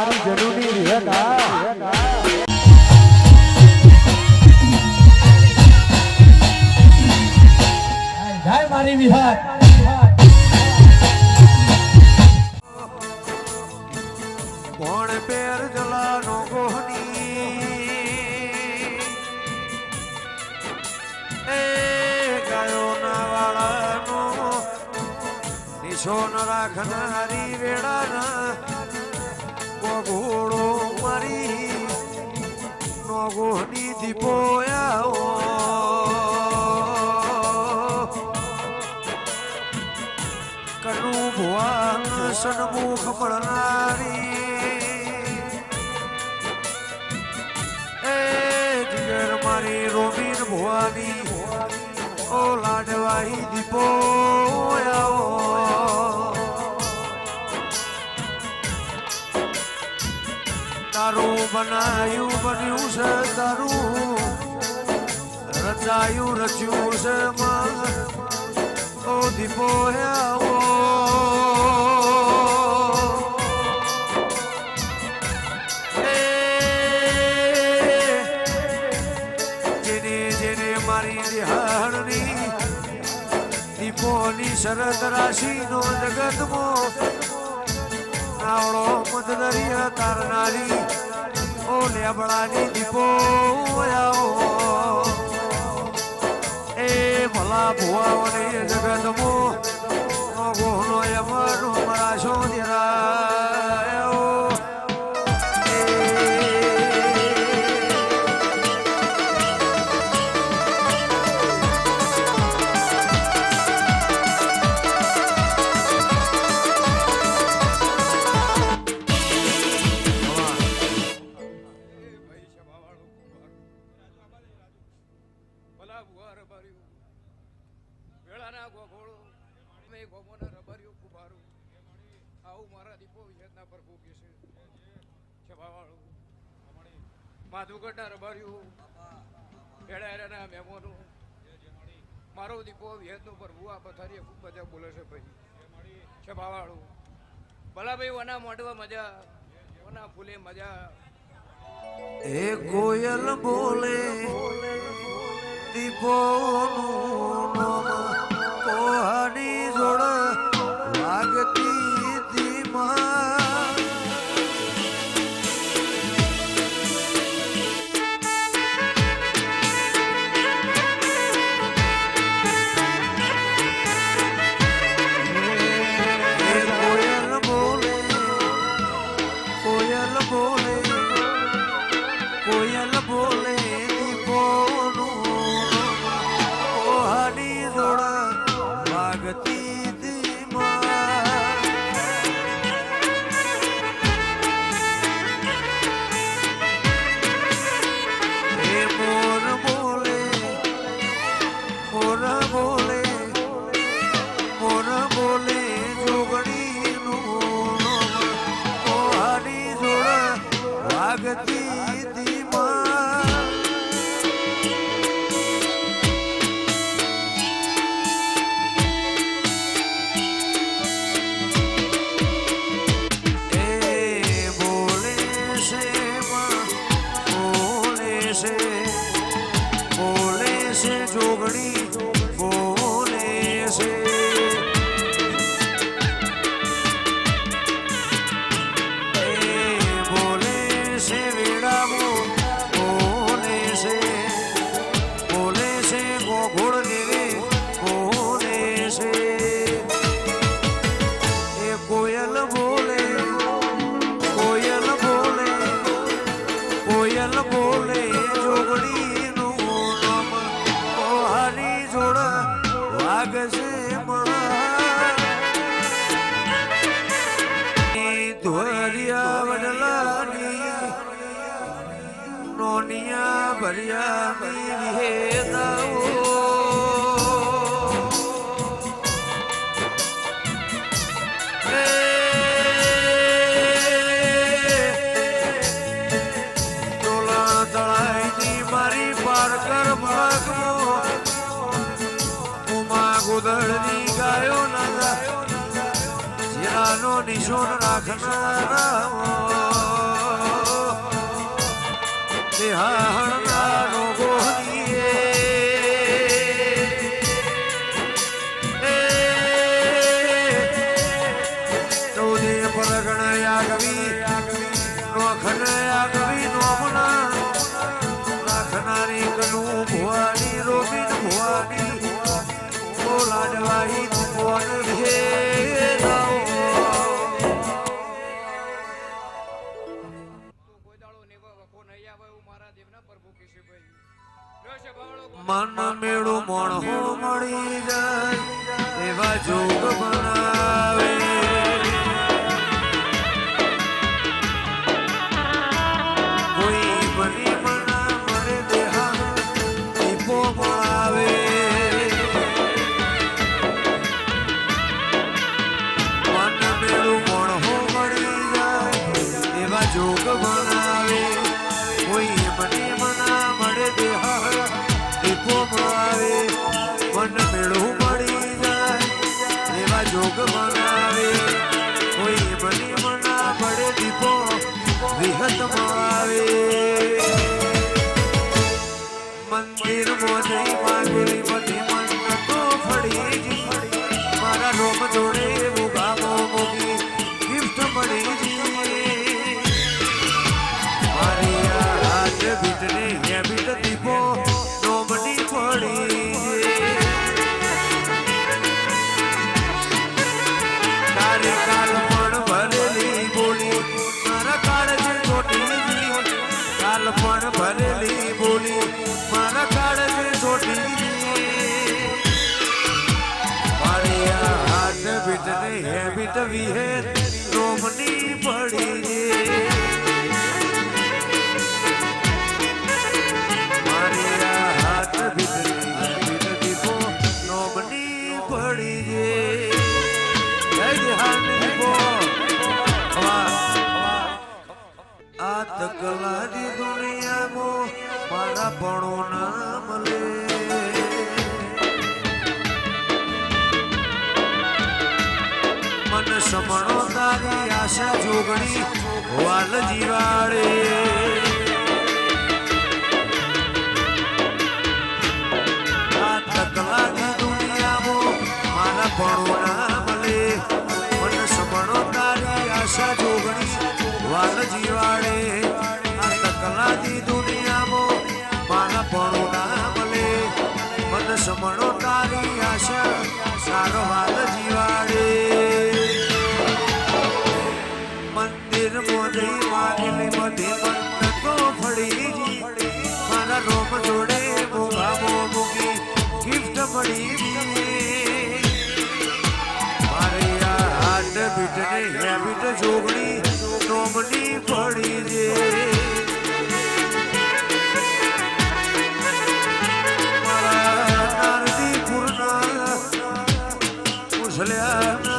મારી જરૂરી વિહત જય મારી વિહાર. કોણ પેર જલાનો ગોહની એ ગાયોના વાળાનો નિશોન રાખનારી વેળાના ગોઘોડો મારી નો ગોહની દીપો કનુ ભુવન સન્મુખ મળનારી. એ જીગર મારી રોમીન ભુવાની, ઓ લાડવાહી દીપો. બનાયું, બન્યું છે તારું. રચાયું, રચ્યું છે માં આવો. જેને જેને મારી દિહાડની દીપોની શરદ રાશિનો જગતમો આવડો મદદરિયા તારનારી ઓ લેબડાની દીપો એ ભલા ભુવાઓને જગતમો ગોહનો આ પથારીએ ખૂબ મજા બોલે છે ભાઈ. છે ભાવાળું ભલા ભાઈ વના મોઢવા મજા વના ફૂલે મજા. એ કોયલ બોલે, દીપોનું બોલે છે છોડી જાય એવા જોગ ભણ પર ભરેલી બોલી, મારા કાળજે છોડી હાથ બીટ રે હે બીટ વિહે રોમની પડી રે આશા જોગણી વાલ જીવાડે Well, yeah.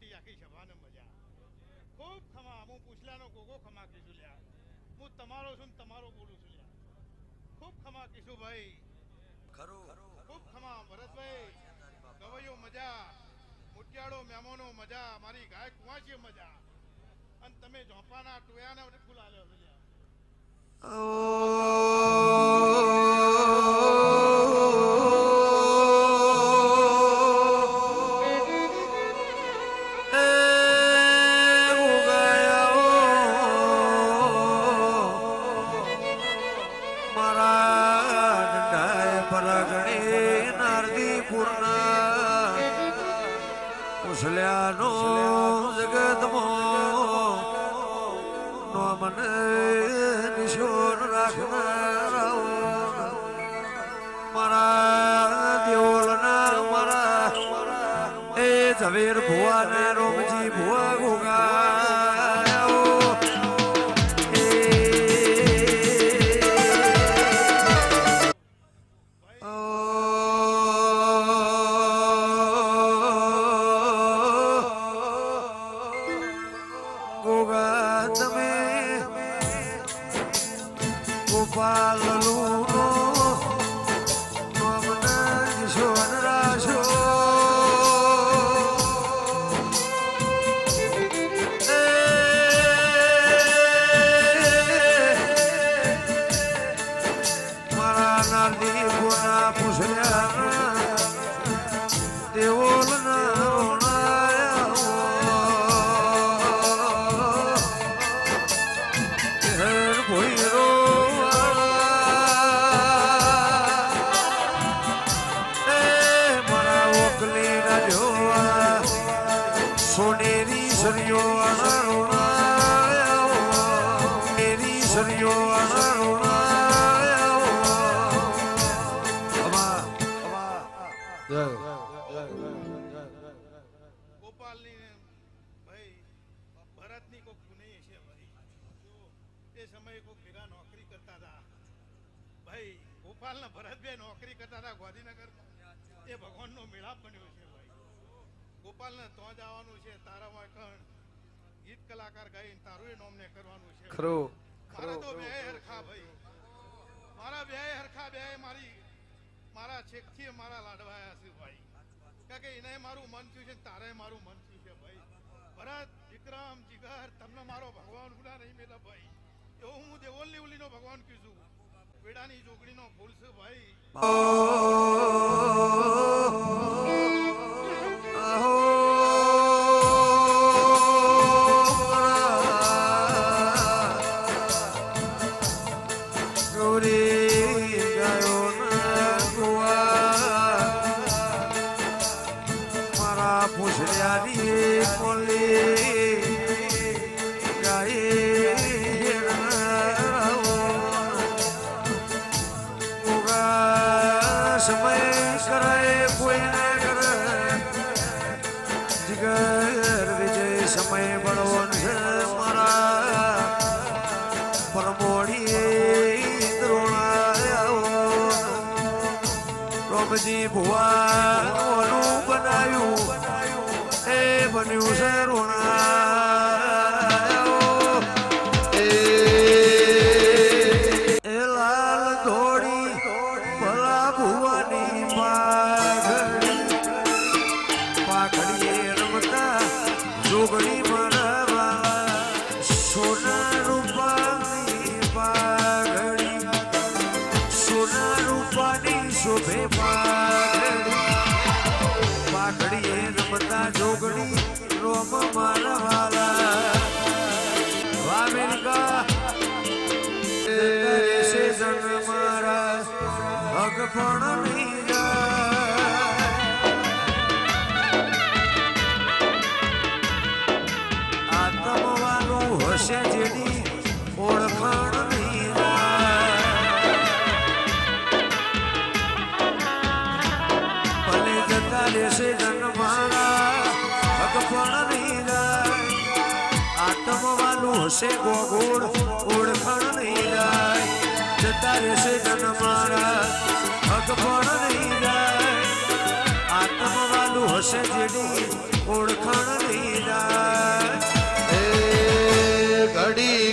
મોટી આખી સભાને મજા. ખૂબ ખમા. હું પૂછલાનો ગોગો ખમા કીશું લ્યા. હું તમારો છું તમારો બોલું છું લ્યા. ખૂબ ખમા કીશું ભાઈ. ખરું ખૂબ ખમા ભરતભાઈ. ગવૈયો મજા. મુટિયાળો, મેમોનો મજા. મારી ગાય કુવાચી મજા. અને તમે ઝોપાના ટોયાના ફૂલ આવ્યો લ્યા. મારા દેવલના મારા એ ઝવેર ભુવા ને દેવોલના ભગવાનનો મેળાપ બન્યો છે ભાઈ. ગોપાલને તો જવાનું છે તારામાં કણ. ગીત કલાકાર ગાઈને તારું એ નોમને કરવાનું છે. ખરો મારા તો બે હરખા ભાઈ. મારા બે હરખા બે મારી મારા છેકથી મારા લાડવાયા છે ભાઈ. કારણ કે એને મારું મન થયું છે તારે મારું મન થયું છે ભાઈ. ભરત વિક્રમ જીગર તમને મારો ભગવાન ગુના નહીં મેલા ભાઈ. એવું હું દેવોલની ઉલીનો ભગવાન કીધું. વેડાની જોગણીનો ફૂલસ ભાઈ. સમય કરાય કોઈ ના કરે. જીગર વિજય સમય બળવન છે મારા. પરમોડી દ્રોણાયો રોમજી ભુવા. પણ નહીં હશે ગોગોળ ઓળખણ નહીં જાય. જતા રહેશે જન મારા હક પણ નહીં જાય. આત્મવાલું હશે જેની ઓળખણ નહીં જાય. ઘડી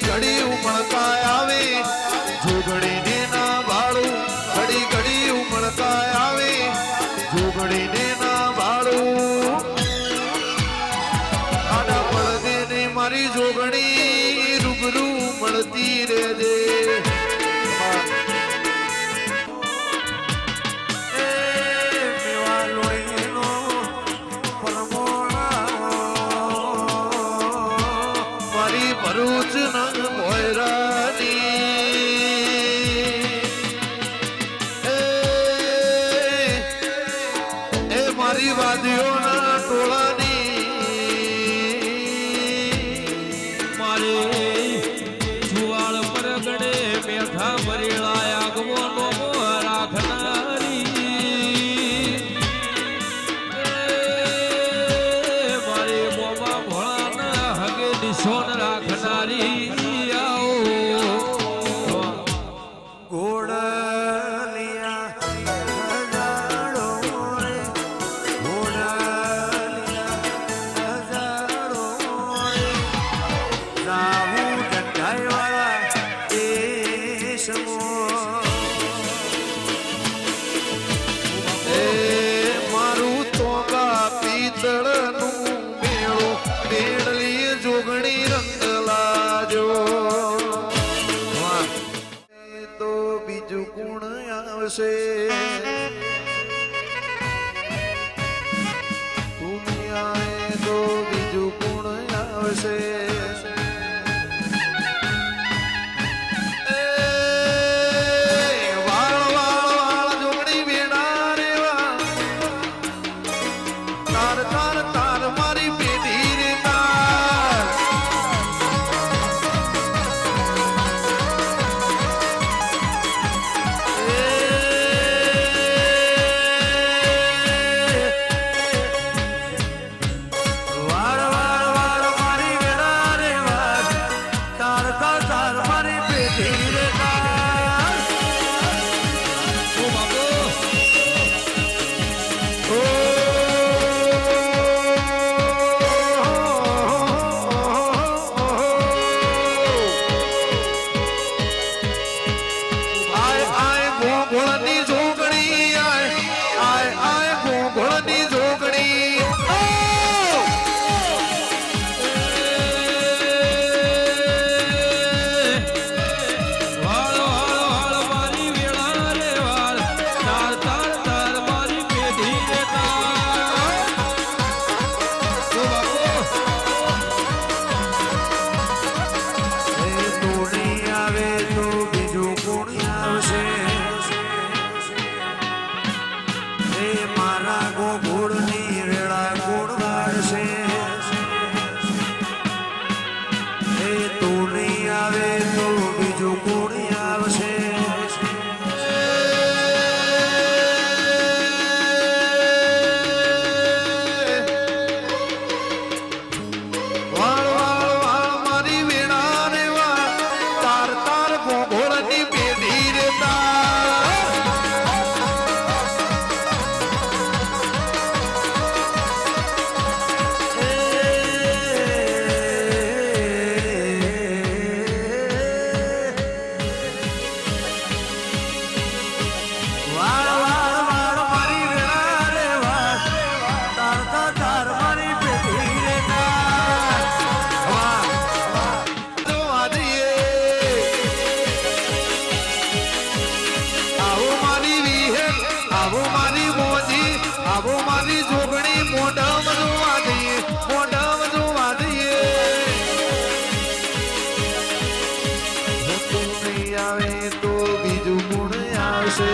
હશે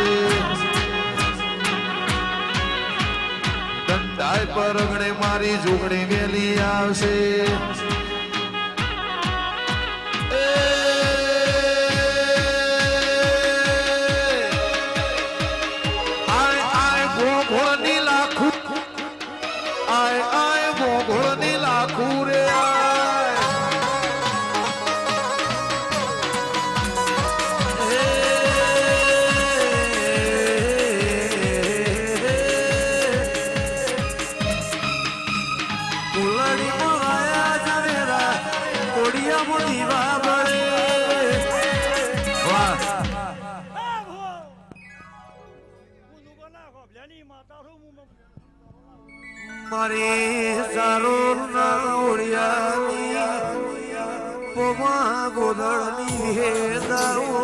દંડાય પરગણે મારી જોગણી વેલી આવશે. મારી જરૂર નવડિયાની પોમા ગોદળની વેદાઓ.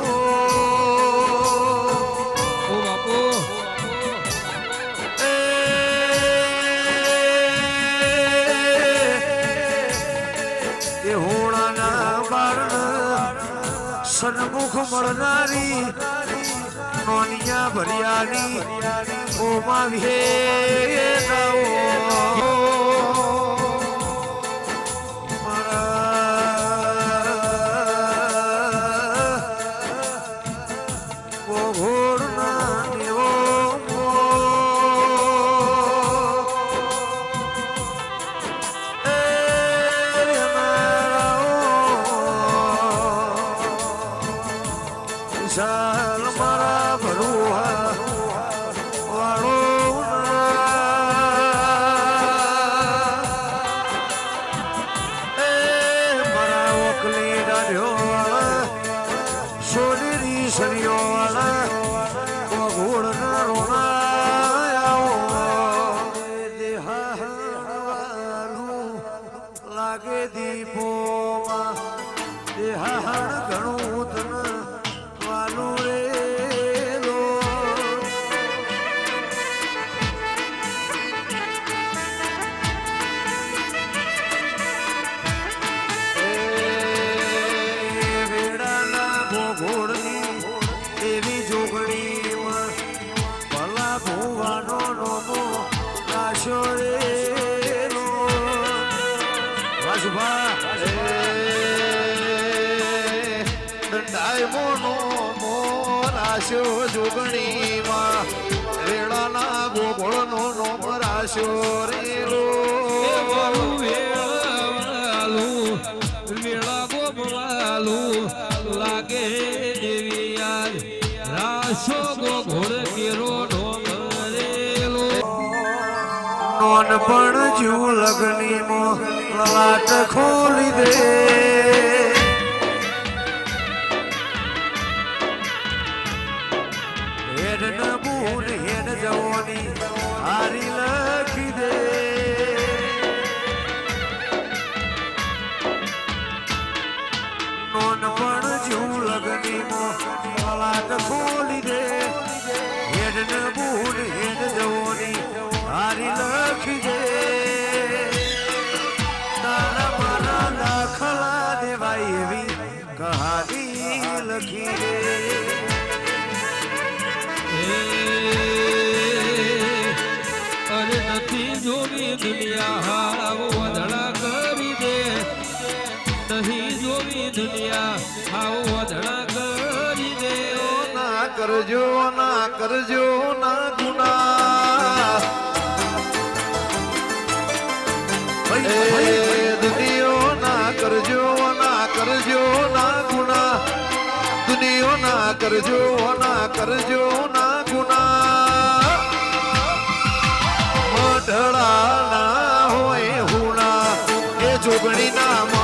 ઓ બાપુ. એ હોણાના બારણ સન્મુખ મળનારી મોનિયા ભરિયાની ઓમા વિહે time. નોનપણ જુ લગની મો લલાટ ખોલી દે. લગની મો લલાટ ખોલી કરજો ના કરજો ના ગુના દુનિયો ના કરજો ના કરજો ના ગુના દુનિયો ના કરજો ના કરજો ના ગુના મઢળા ના હોય હુણા. એ જોગણી ના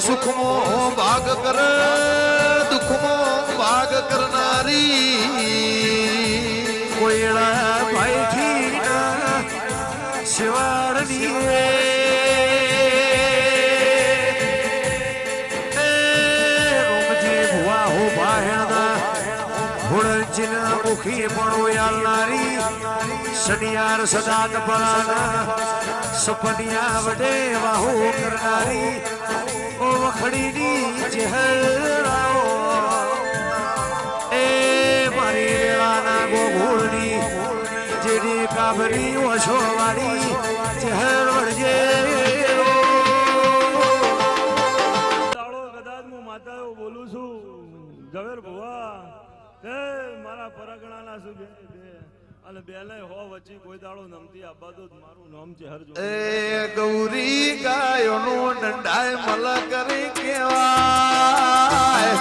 સુખમો ભાગ કર દુખમો ભાગ કરનારી કોયડા ભાઈથી શિવાડની ભુણજીના મુખી પણ યાલનારી શનિયાર સદાત પરાના સપનિયા વડે વાહુ કરનારી વખડીની ચહેરાઓ એ મારી વેળાના ગોગોળની જેની કાબરી ઓછો વાળી ચહેર માતા બોલું છું ઝવેર ભુવા મારા પરગણાના બે અને બેને હો વચ્ચે કોઈ દાડો નમતી આબા તો મારું નામ છે હરજો એ ગૌરી ગાયોનું ડંડાય મલ કરી કેવાય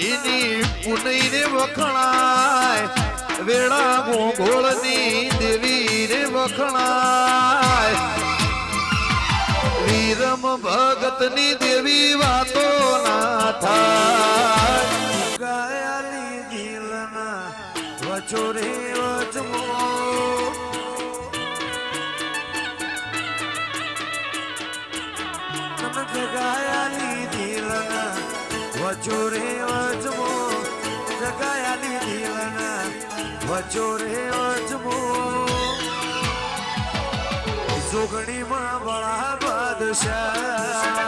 પેઢીની પુનઈને વખણાય. વેળા ગોગોળની દેવીને વખણાય. વીરમ ભગતની દેવી વાતો ના થાય. ગાયાલી દિલના વચોરે વચમો. વચોરે વચમો જગાયાલી દિલના વચોરે વચમો જોગણીમાં બળા બાદશાહ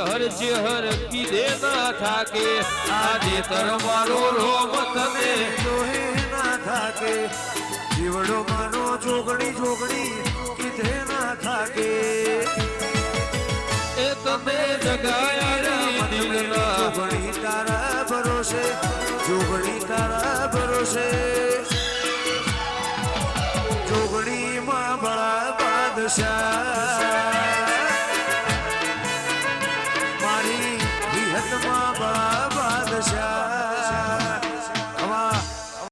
ચેહર ચેહર કીધે ના થાકે? આજે તરવારો રોમ તને જોહે ના થાકે. જીવડો માનો જોગણી જોગણી કીધે ના થાકે. એ તમે જગાયા જોગણી તારા ભરોસે જોગણી તારા ભરોસે. જોગણી માં બળા બાદશાહ.